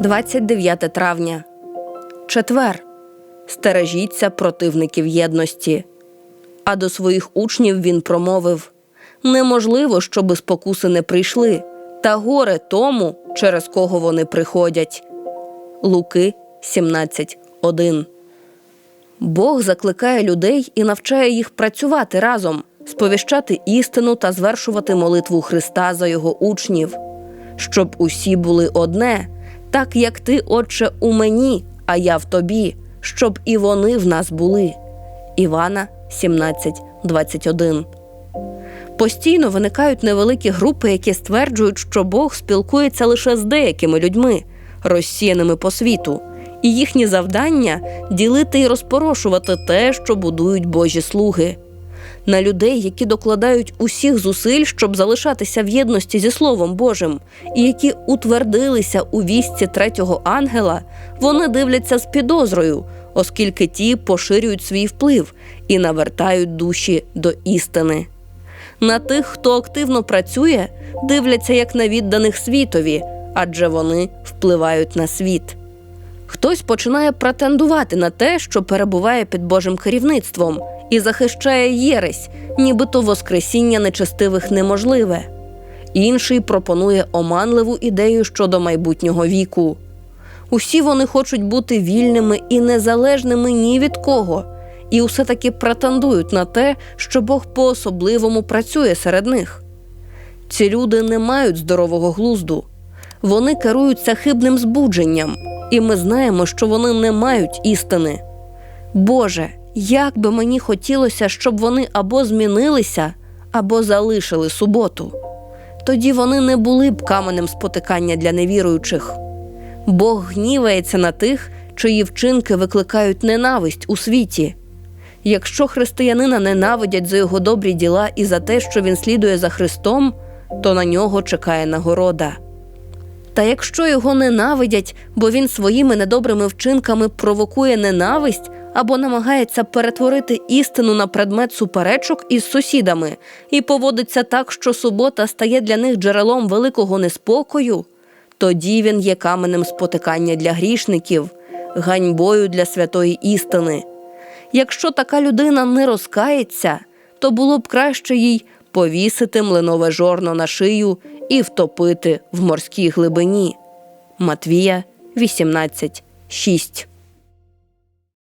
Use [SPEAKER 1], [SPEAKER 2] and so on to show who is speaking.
[SPEAKER 1] 29 травня. Четвер. Стережіться противників єдності. А до своїх учнів він промовив: Неможливо, щоби спокуси не прийшли, та горе тому, через кого вони приходять. Луки 17.1 Бог закликає людей і навчає їх працювати разом, сповіщати істину та звершувати молитву Христа за його учнів, щоб усі були одне, так як ти, Отче, у мені, а я в тобі, щоб і вони в нас були. Івана 17.21 Постійно виникають невеликі групи, які стверджують, що Бог спілкується лише з деякими людьми, розсіяними по світу, і їхнє завдання ділити і розпорошувати те, що будують Божі слуги. На людей, які докладають усіх зусиль, щоб залишатися в єдності зі Словом Божим, і які утвердилися у вісті третього ангела, вони дивляться з підозрою, оскільки ті поширюють свій вплив і навертають душі до істини. На тих, хто активно працює, дивляться як на відданих світові, адже вони впливають на світ. Хтось починає претендувати на те, що перебуває під Божим керівництвом, і захищає єресь, нібито воскресіння нечестивих неможливе. Інший пропонує оманливу ідею щодо майбутнього віку. Усі вони хочуть бути вільними і незалежними ні від кого, і усе таки претендують на те, що Бог по-особливому працює серед них. Ці люди не мають здорового глузду, вони керуються хибним збудженням, і ми знаємо, що вони не мають істини. Боже, як би мені хотілося, щоб вони або змінилися, або залишили суботу. Тоді вони не були б каменем спотикання для невіруючих. Бог гнівається на тих, чиї вчинки викликають ненависть у світі. Якщо християнина ненавидять за його добрі діла і за те, що він слідує за Христом, то на нього чекає нагорода. Та якщо його ненавидять, бо він своїми недобрими вчинками провокує ненависть або намагається перетворити істину на предмет суперечок із сусідами і поводиться так, що субота стає для них джерелом великого неспокою, тоді він є каменем спотикання для грішників, ганьбою для святої істини. Якщо така людина не розкається, то було б краще їй повісити млинове жорно на шию і втопити в морській глибині. Матвія 18.6